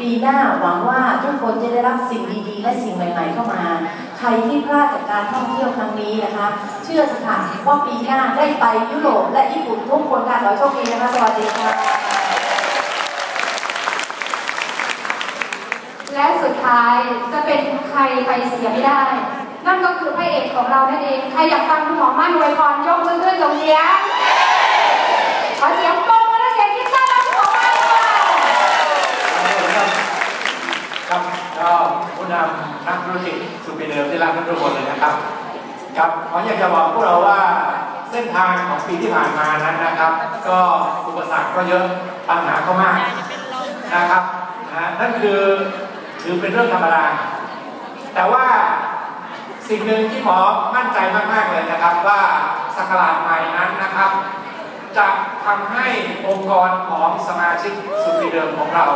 ปีหน้าหวังว่าทุกคนจะได้รับสิ่งดีๆ และสิ่งใหม่ ๆ เข้ามา ใครที่พลาดจากการท่องเที่ยวครั้งนี้นะคะ เชื่อสิค่ะว่าปีหน้าได้ไปยุโรปและญี่ปุ่นทุกคนค่ะขอโชคดีนะคะสวัสดีค่ะและสุดท้ายจะเป็นใครไปเสียไม่ได้ นั่นก็คือพระเอกของเรานั่นเอง ใครอยากฟังคุณหมอมั่นอวยพรยกมือขึ้นส่งเสียงขอเสียงปรบมือและเสียงยิ้มต้อนรับคุณหมอมั่นค่ะ ครับก็ ผู้นำนักธุรกิจสุปีเดิมที่รักทุกคนเลยนะครับครับขออยากจะบอกพวกเราว่าเส้นทางของปีที่ผ่านมานั้นนะครับ ก็อุปสรรคก็เยอะปัญหาก็มากนะครับนะนั่นคือถือเป็นเรื่องธรรมดาแต่ว่าสิ่งหนึ่งที่หมอมั่นใจมากๆเลยนะครับ ว่าสกราชใหม่นั้นนะครับ จะทำให้องค์กรของสมาชิกสุปีเดิมของเรา